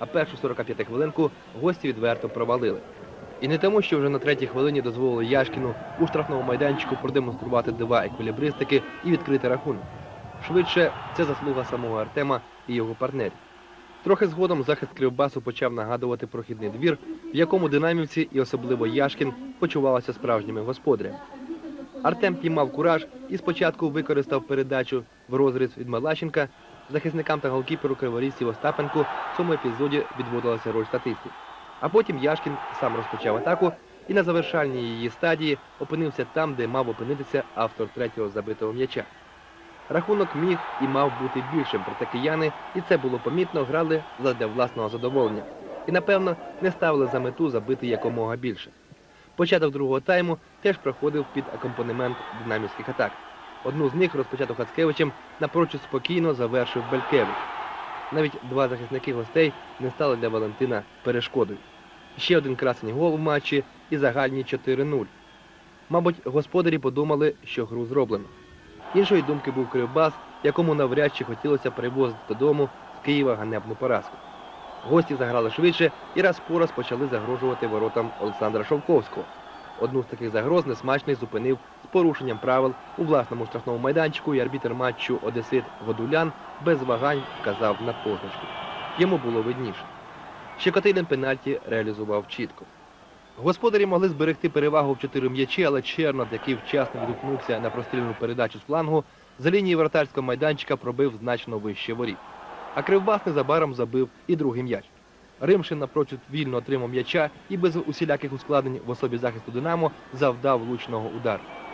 а першу 45 хвилинку гості відверто провалили. І не тому, що вже на третій хвилині дозволили Яшкіну у штрафному майданчику продемонструвати дива еквілібристики і відкрити рахунок. Швидше, це заслуга самого Артема і його партнерів. Трохи згодом захист Кривбасу почав нагадувати прохідний двір, в якому динамівці і особливо Яшкін почувалися справжніми господарями. Артем піймав кураж і спочатку використав передачу в розріз від Малащенка. Захисникам та голкіперу криворізців Остапенку в цьому епізоді відводилася роль статистів. А потім Яшкін сам розпочав атаку і на завершальній її стадії опинився там, де мав опинитися автор третього забитого м'яча. Рахунок міг і мав бути більшим, проте кияни, і це було помітно, грали задля власного задоволення. І, напевно, не ставили за мету забити якомога більше. Початок другого тайму теж проходив під акомпанемент динамівських атак. Одну з них, розпочату Хацкевичем, напрочуд спокійно завершив Белькевич. Навіть два захисники гостей не стали для Валентина перешкодою. Ще один красний гол в матчі і загальні 4-0. Мабуть, господарі подумали, що гру зроблено. Іншої думки був Кривбас, якому навряд чи хотілося привозити додому з Києва ганебну поразку. Гості заграли швидше і раз по раз почали загрожувати воротам Олександра Шовковського. Одну з таких загроз несмачний зупинив з порушенням правил у власному штрафному майданчику і арбітер матчу Одесит Годулян без вагань вказав на позначку. Йому було видніше. Щекотинен пенальті реалізував чітко. Господарі могли зберегти перевагу в чотири м'ячі, але Чернот, який вчасно відгукнувся на прострільну передачу з флангу, за лінії вратарського майданчика пробив значно вище воріт. А Кривбас незабаром забив і другий м'яч. Римшин напрочуд вільно отримав м'яча і без усіляких ускладнень в особі захисту Динамо завдав влучного удару.